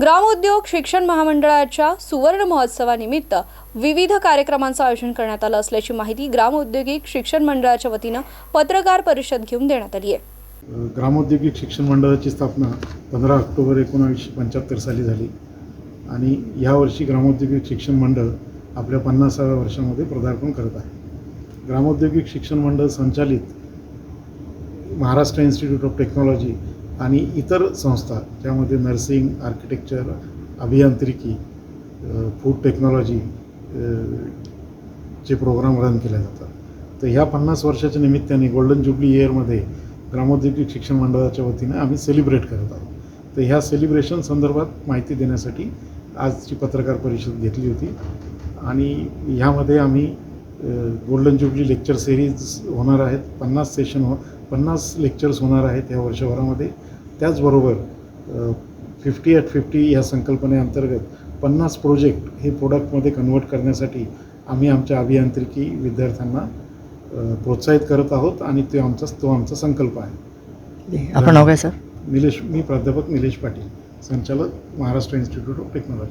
ग्रामोद्योग शिक्षण महामंडळाच्या सुवर्ण महोत्सवानिमित्त विविध कार्यक्रमांचं आयोजन करण्यात आलं असल्याची माहिती ग्रामौद्योगिक शिक्षण मंडळाच्या वतीनं पत्रकार परिषद घेऊन देण्यात आली आहे. ग्रामौद्योगिक शिक्षण मंडळाची स्थापना पंधरा ऑक्टोबर एकोणावीसशे पंच्याहत्तर साली झाली. आणि यावर्षी ग्रामौद्योगिक शिक्षण मंडळ आपल्या पन्नासाव्या वर्षामध्ये पदार्पण करत आहे. ग्रामौद्योगिक शिक्षण मंडळ संचालित महाराष्ट्र इन्स्टिट्यूट ऑफ टेक्नॉलॉजी आणि इतर संस्था ज्यामध्ये नर्सिंग आर्किटेक्चर अभियांत्रिकी फूड टेक्नॉलॉजी चे प्रोग्राम रन केले जातात. तर ह्या पन्नास वर्षाच्या निमित्ताने गोल्डन जुबली इयरमध्ये ग्रामोद्योगिक शिक्षण मंडळाच्या वतीने आम्ही सेलिब्रेट करत आहोत. तर ह्या सेलिब्रेशन संदर्भात माहिती देण्यासाठी आजची पत्रकार परिषद घेतली होती. आणि ह्यामध्ये आम्ही गोल्डन जुबली लेक्चर सिरीज होणार आहेत. पन्नास सेशन हो पन्नास लेक्चर्स होणार आहेत या वर्षभरामध्ये. त्याचबरोबर फिफ्टी ॲट फिफ्टी ह्या संकल्पनेअंतर्गत पन्नास प्रोजेक्ट हे प्रोडक्टमध्ये कन्वर्ट करण्यासाठी आम्ही आमच्या अभियांत्रिकी विद्यार्थ्यांना प्रोत्साहित करत आहोत आणि ते आमचा तो आमचा संकल्प आहे. आपलं नाव काय सर? निलेश मी प्राध्यापक निलेश पाटील संचालक महाराष्ट्र इन्स्टिट्यूट ऑफ टेक्नॉलॉजी